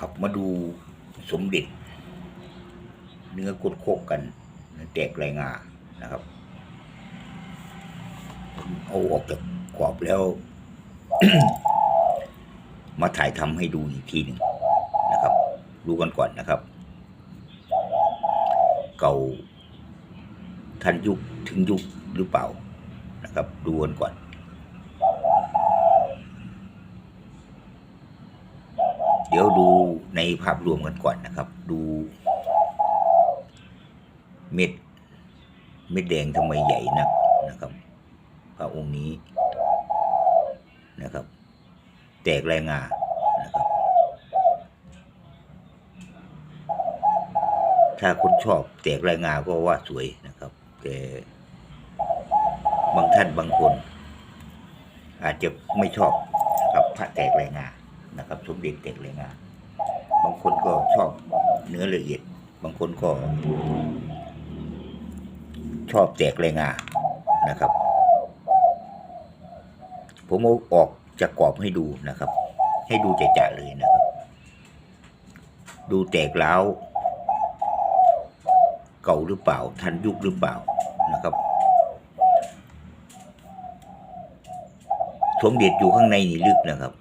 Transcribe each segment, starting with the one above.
ขับมาดูสมเด็จ เนื้อกดโคกกัน แตกรายงานะครับเอาออกจากกรอบแล้ว มาถ่ายทำให้ดูอีกทีหนึ่งนะครับดูกันก่อนนะครับ เก่าทันยุคถึงยุคหรือเปล่านะครับ ดูกันก่อน เดี๋ยวดูในภาพรวมกันก่อนนะครับ ดูเม็ด เม็ดแดงทำไมใหญ่นักนะครับ พระองค์นี้นะครับ แตกแรงงานะครับ ถ้าคนชอบแตกแรงงาก็ว่าสวยนะครับ แต่บางท่านบางคน อาจจะไม่ชอบนะครับพระแตกแรงงา นะครับ สมเด็จแตกแรงงาบางคนก็ชอบเนื้อละเอียด บางคนก็ ชอบแตกแรงงานะครับ ผมเอาออกจากกรอบให้ดูนะครับ ให้ดูจะๆเลยนะครับ ดูแตกแล้วเก่าหรือเปล่า ทันยุคหรือเปล่านะครับสมเด็จอยู่ข้างในนี่ลึกนะครับ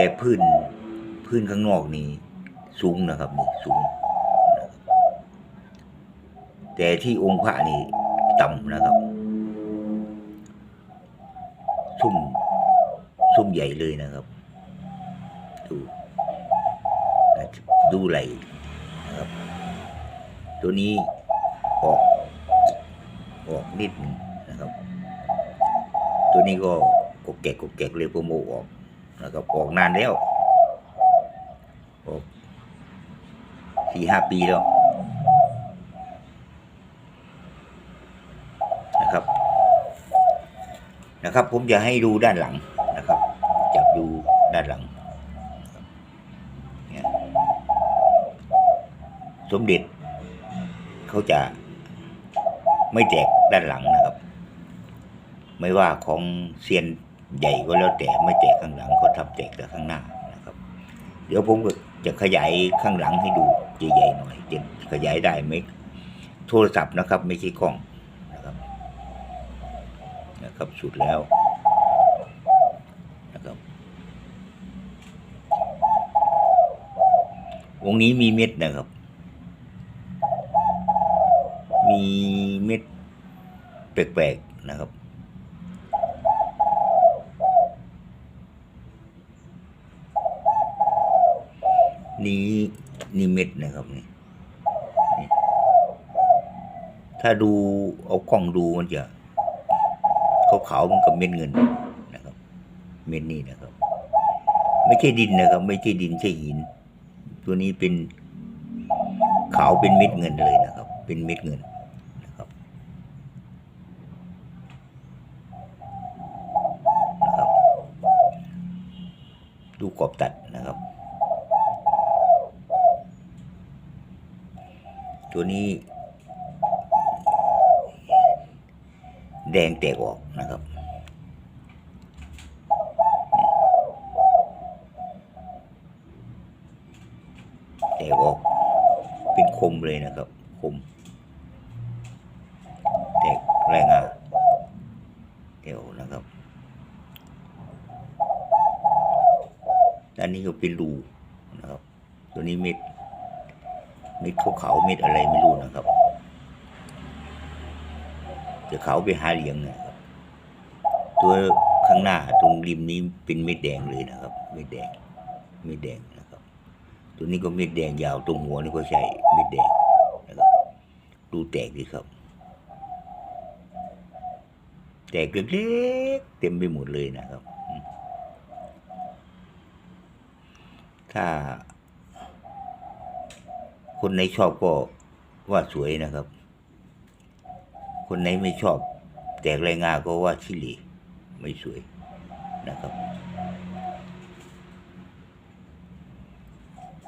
แต่พื้นพื้นข้างนอกนี่สูงนะครับนี่สูง แต่ที่องค์พระนี่ต่ำนะครับ ซุ่มซุ่มใหญ่เลยนะครับ ดูดูไหลนะครับ ตัวนี้ออกออกนิดนะครับ ตัวนี้ก็กกแกกกกแกกเลยผมเอาออก นะครับออกนานแล้วออกสี่ห้าปีแล้วนะครับ นะครับ ผมจะให้ดูด้านหลังนะครับ จับดูด้านหลังสมเด็จเขาจะไม่แจกด้านหลังนะครับ ไม่ว่าของเซียน ใหญ่ก็แล้วแต่ไม่แจกข้างหลังเขาทำแจกแต่ข้างหน้านะครับ เดี๋ยวผมก็จะขยายข้างหลังให้ดูใหญ่ๆหน่อยจะขยายได้ไหมโทรศัพท์นะครับ ไม่ใช่กล้องนะครับ นะครับสุดแล้วนะครับวงนี้มีเม็ดนะครับ มีเม็ดแปลกๆนะครับ นี้นี่เม็ดนะครับนี่ถ้าดูเอากล้องดูมันจะขาวๆมันกับเม็ดเงินนะครับ เม็ดนี้นะครับ ไม่ใช่ดินนะครับ ไม่ใช่ดินใช่หิน ตัวนี้เป็นขาวเป็นเม็ดเงินเลยนะครับ เป็นเม็ดเงินนะครับนะครับ ดูกรอบตัดนะครับ ตัวนี้ แดงแตกออกนะครับ แตกออกเป็นคมเลยนะครับ คม แตกแรงอะเดี๋ยวนะครับอันนี้ก็เป็นรูนะครับ ตัวนี้เม็ด เม็ดขาวๆเม็ดอะไรไม่รู้นะครับจะขาไปหาเหลียงนะครับ ตัวข้างหน้าตรงริมนี้เป็นเม็ดแดงเลยนะครับ เม็ดแดง เม็ดแดงนะครับ ตัวนี้ก็เม็ดแดงยาวตรงหัวนี่ก็ใช่เม็ดแดงนะครับดูแตกดีครับ แตกเล็กๆเต็มไปหมดเลยนะครับ ถ้า คนไหนชอบก็ว่าสวยนะครับ คนไหนไม่ชอบ แตกรายงาก็ว่าชิลีไม่สวยนะครับ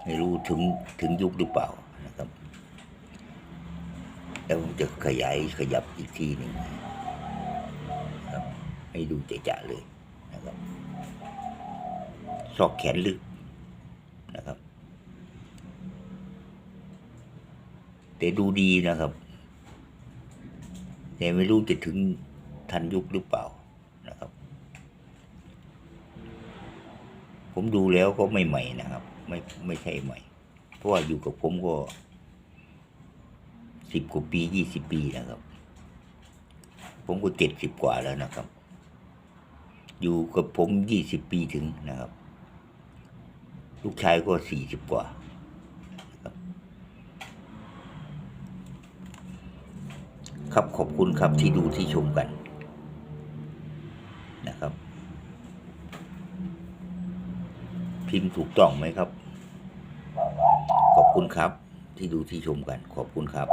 ไม่รู้ถึงถึงยุคหรือเปล่านะครับ แล้วผมจะขยายขยับอีกทีหนึ่งนะครับให้ดูจะๆเลยนะครับ ซอกแขนลึกนะครับ แต่ดูดีนะครับ แต่ไม่รู้จะถึงทันยุคหรือเปล่านะครับ ผมดูแล้วก็ไม่ใหม่นะครับ ไม่ไม่ใช่ใหม่ เพราะว่าอยู่กับผมก็สิบกว่าปียี่สิบปีนะครับ ผมก็เจ็ดสิบกว่าแล้วนะครับ อยู่กับผมยี่สิบปีถึงนะครับ ลูกชายก็สี่สิบกว่านะครับ ครับขอบคุณครับที่ดูที่ชมกันนะครับ พิมพ์ถูกต้องไหมครับ ขอบคุณครับที่ดูที่ชมกัน ขอบคุณครับ